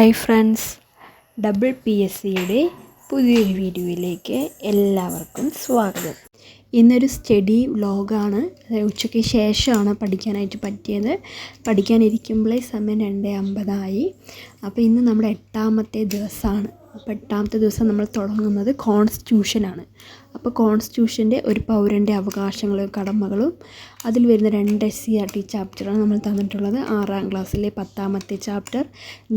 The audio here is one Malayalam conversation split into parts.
Hi friends double P S സിയുടെ പുതിയൊരു വീഡിയോയിലേക്ക് എല്ലാവർക്കും സ്വാഗതം. ഇന്നൊരു സ്റ്റഡി വ്ലോഗാണ്. ഉച്ചയ്ക്ക് ശേഷമാണ് പഠിക്കാനായിട്ട് പറ്റിയത്. പഠിക്കാനിരിക്കുമ്പോഴേ സമയം രണ്ട് അമ്പതായി. അപ്പോൾ ഇന്ന് നമ്മുടെ എട്ടാമത്തെ ദിവസമാണ്. അപ്പോൾ എട്ടാമത്തെ ദിവസം നമ്മൾ തുടങ്ങുന്നത് കോൺസ്റ്റിറ്റ്യൂഷനാണ് അപ്പോൾ കോൺസ്റ്റിറ്റ്യൂഷന്റെ ഒരു പൗരന്റെ അവകാശങ്ങളും കടമകളും അതിൽ വരുന്ന രണ്ട് എസ് സി ആർ ടി ചാപ്റ്ററാണ് നമ്മൾ തന്നിട്ടുള്ളത്. ആറാം ക്ലാസ്സിലെ പത്താമത്തെ ചാപ്റ്റർ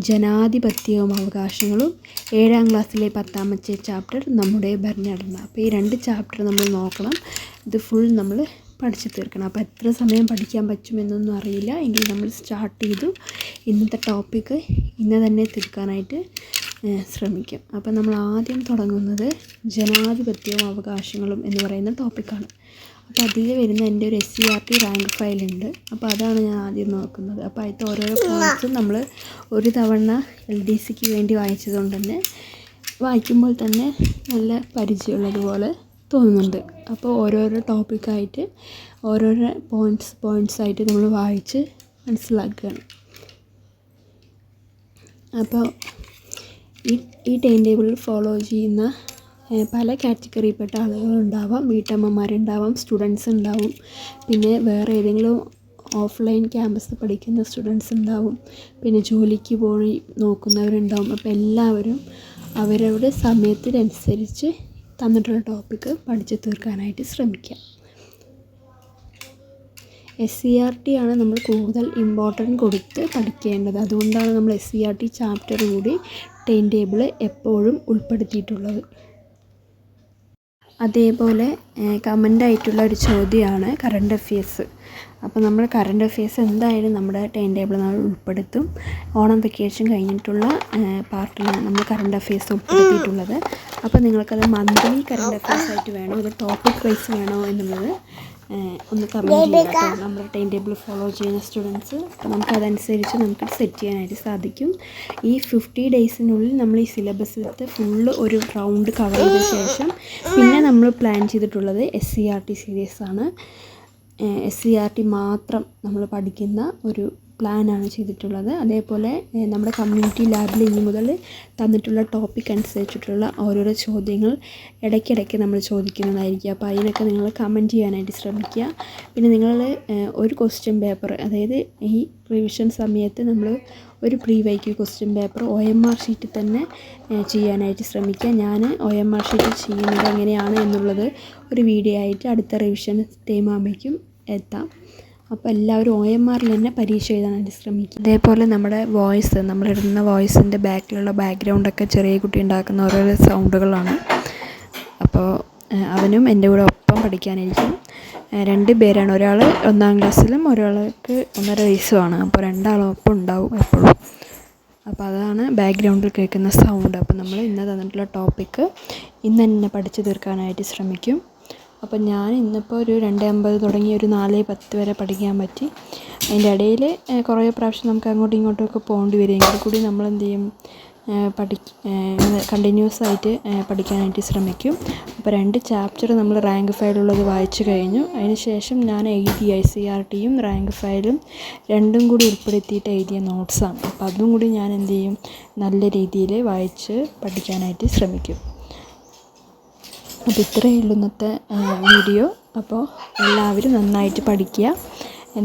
ജനാധിപത്യവും അവകാശങ്ങളും ഏഴാം ക്ലാസ്സിലെ പത്താമത്തെ ചാപ്റ്റർ നമ്മുടെ ഭരണഘടന. അപ്പോൾ ഈ രണ്ട് ചാപ്റ്റർ നമ്മൾ നോക്കണം. ഇത് ഫുൾ നമ്മൾ പഠിച്ചു തീർക്കണം. അപ്പോൾ എത്ര സമയം പഠിക്കാൻ പറ്റുമെന്നൊന്നും അറിയില്ല. എങ്കിൽ നമ്മൾ സ്റ്റാർട്ട് ചെയ്തു. ഇന്നത്തെ ടോപ്പിക്ക് ഇന്ന് തന്നെ തീർക്കാനായിട്ട് ശ്രമിക്കും. അപ്പോൾ നമ്മൾ ആദ്യം തുടങ്ങുന്നത് ജനാധിപത്യവും അവകാശങ്ങളും എന്ന് പറയുന്ന ടോപ്പിക്കാണ് അപ്പോൾ അതിൽ വരുന്ന എന്റെ ഒരു S C R T rank ഫയലുണ്ട് അപ്പോൾ അതാണ് ഞാൻ ആദ്യം നോക്കുന്നത്. അപ്പോൾ അതിലത്തെ ഓരോരോ പോയിന്റ്സും നമ്മൾ ഒരു തവണ എൽ ഡി സിക്ക് വേണ്ടി വായിച്ചതുകൊണ്ട് തന്നെ വായിക്കുമ്പോൾ തന്നെ നല്ല പരിചയമുള്ളതുപോലെ തോന്നുന്നുണ്ട്. അപ്പോൾ ഓരോരോ ടോപ്പിക്കായിട്ട് ഓരോരോ പോയിന്റ്സ് പോയിന്റ്സ് ആയിട്ട് നമ്മൾ വായിച്ച് മനസ്സിലാക്കുകയാണ്. അപ്പോൾ ഈ ടൈം ടേബിൾ ഫോളോ ചെയ്യുന്ന പല കാറ്റഗറിയിൽപ്പെട്ട ആളുകളുണ്ടാവാം. വീട്ടമ്മമാരുണ്ടാവാം സ്റ്റുഡൻസ് ഉണ്ടാവും. പിന്നെ വേറെ ഏതെങ്കിലും ഓഫ്ലൈൻ ക്യാമ്പസിൽ പഠിക്കുന്ന സ്റ്റുഡൻസ് ഉണ്ടാവും. പിന്നെ ജോലിക്ക് പോയി നോക്കുന്നവരുണ്ടാവും. അപ്പോൾ എല്ലാവരും അവരവരുടെ സമയത്തിനനുസരിച്ച് തന്നിട്ടുള്ള ടോപ്പിക്ക് പഠിച്ചു തീർക്കാനായിട്ട് ശ്രമിക്കുക എസ് സി ആർ ടി ആണ് നമ്മൾ കൂടുതൽ ഇമ്പോർട്ടന്റ് കൊടുത്ത് പഠിക്കേണ്ടത്. അതുകൊണ്ടാണ് നമ്മൾ S C R T chapter കൂടി ടൈം ടേബിൾ എപ്പോഴും ഉൾപ്പെടുത്തിയിട്ടുള്ളത്. അതേപോലെ കമന്റ് ആയിട്ടുള്ള ഒരു ചോദ്യമാണ് കറണ്ട് അഫയേഴ്സ് അപ്പോൾ നമ്മൾ കറണ്ട് അഫയേഴ്സ് എന്തായാലും നമ്മുടെ ടൈം ടേബിൾ നമ്മൾ ഉൾപ്പെടുത്തും. ഓണം വെക്കേഷൻ കഴിഞ്ഞിട്ടുള്ള പാർട്ടിലാണ് നമ്മൾ കറണ്ട് അഫയേഴ്സ് ഉൾപ്പെടുത്തിയിട്ടുള്ളത്. അപ്പോൾ നിങ്ങൾക്കത് മന്ത്ലി കറണ്ട് അഫയേഴ്സ് ആയിട്ട് വേണോ? ഇത് ടോപ്പിക് വൈസ് വേണോ എന്നുള്ളത് ഒന്ന് കമന്റ് കേട്ടോ. നമ്മുടെ ടൈം ടേബിൾ ഫോളോ ചെയ്യുന്ന സ്റ്റുഡൻസ് നമുക്കതനുസരിച്ച് നമുക്ക് സെറ്റ് ചെയ്യാനായിട്ട് സാധിക്കും. ഈ ഫിഫ്റ്റി ഡേയ്സിനുള്ളിൽ നമ്മൾ ഈ സിലബസിലത്തെ ഫുള്ള് ഒരു റൗണ്ട് കവർ ചെയ്ത ശേഷം പിന്നെ നമ്മൾ പ്ലാൻ ചെയ്തിട്ടുള്ളത് എസ് സി ആർ ടി സീരീസാണ് എസ് സി ആർ ടി മാത്രം നമ്മൾ പഠിക്കുന്ന ഒരു പ്ലാനാണ് ചെയ്തിട്ടുള്ളത്. അതേപോലെ നമ്മുടെ കമ്മ്യൂണിറ്റി ലാബിൽ ഇനി മുതൽ തന്നിട്ടുള്ള ടോപ്പിക് അനുസരിച്ചിട്ടുള്ള ഓരോരോ ചോദ്യങ്ങൾ ഇടയ്ക്കിടയ്ക്ക് നമ്മൾ ചോദിക്കുന്നതായിരിക്കും. അപ്പോൾ അതിനൊക്കെ നിങ്ങൾ കമന്റ് ചെയ്യാനായിട്ട് ശ്രമിക്കുക. പിന്നെ നിങ്ങൾ ഒരു ക്വസ്റ്റ്യൻ പേപ്പർ അതായത് ഈ റിവിഷൻ സമയത്ത് നമ്മൾ ഒരു pre week question paper O M R ഷീറ്റിൽ തന്നെ ചെയ്യാനായിട്ട് ശ്രമിക്കുക. ഞാൻ ഒ എം ആർ ഷീറ്റിൽ ചെയ്യുന്നത് എങ്ങനെയാണ് എന്നുള്ളത് ഒരു വീഡിയോ ആയിട്ട് അടുത്ത റിവിഷൻ ടൈം ആകുമ്പോഴേക്കും എത്താം. അപ്പോൾ എല്ലാവരും ഒ എം ആറിൽ തന്നെ പരീക്ഷ എഴുതാനായിട്ട് ശ്രമിക്കും. അതേപോലെ നമ്മുടെ വോയിസ് നമ്മളിടുന്ന വോയിസിന്റെ ബാക്കിലുള്ള ബാക്ക്ഗ്രൗണ്ടൊക്കെ ചെറിയ കുട്ടി ഉണ്ടാക്കുന്ന ഓരോരോ സൗണ്ടുകളാണ് അപ്പോൾ അവനും എന്റെ കൂടെ ഒപ്പം പഠിക്കാനിരിക്കും രണ്ട് പേരാണ്. ഒരാൾ ഒന്നാം ക്ലാസ്സിലും ഒരാൾക്ക് ഒന്നര വയസ്സുമാണ്. അപ്പോൾ രണ്ടാളും ഒപ്പം ഉണ്ടാവും എപ്പോഴും. അപ്പോൾ അതാണ് ബാക്ക്ഗ്രൗണ്ടിൽ കേൾക്കുന്ന സൗണ്ട് അപ്പോൾ നമ്മൾ ഇന്ന് തന്നിട്ടുള്ള ടോപ്പിക്ക് ഇന്ന് തന്നെ പഠിച്ചു തീർക്കാനായിട്ട് ശ്രമിക്കും. അപ്പം ഞാൻ ഇന്നിപ്പോൾ ഒരു രണ്ട് അമ്പത് തുടങ്ങി ഒരു നാല് പത്ത് വരെ പഠിക്കാൻ പറ്റി. അതിന്റെ ഇടയിൽ കുറേ പ്രാവശ്യം നമുക്ക് അങ്ങോട്ടും ഇങ്ങോട്ടും ഒക്കെ പോകേണ്ടി വരും. എങ്കിൽ കൂടി നമ്മൾ എന്ത് ചെയ്യും? പഠി കണ്ടിന്യൂസ് ആയിട്ട് പഠിക്കാനായിട്ട് ശ്രമിക്കും. അപ്പോൾ രണ്ട് ചാപ്റ്റർ നമ്മൾ റാങ്ക് ഫയലുള്ളത് വായിച്ചു കഴിഞ്ഞു. അതിന് ശേഷം ഞാൻ എഴുതി ഐ സി ആർ ടിയും റാങ്ക് ഫയലും രണ്ടും കൂടി ഉൾപ്പെടുത്തിയിട്ട് എഴുതിയ നോട്ട്സാണ് അപ്പോൾ അതും കൂടി ഞാൻ എന്ത് ചെയ്യും? നല്ല രീതിയിൽ വായിച്ച് പഠിക്കാനായിട്ട് ശ്രമിക്കും. അപ്പോൾ ഇത്രയേ ഉള്ളൂ ഇന്നത്തെ വീഡിയോ അപ്പോൾ എല്ലാവരും നന്നായിട്ട് പഠിക്കുക.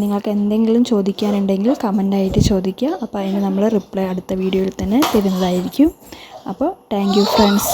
നിങ്ങൾക്ക് എന്തെങ്കിലും ചോദിക്കാനുണ്ടെങ്കിൽ കമന്റായിട്ട് ചോദിക്കുക. അപ്പോൾ അതിന് നമ്മൾ റിപ്ലൈ അടുത്ത വീഡിയോയിൽ തന്നെ തരുന്നതായിരിക്കും. അപ്പോൾ താങ്ക് ഫ്രണ്ട്സ്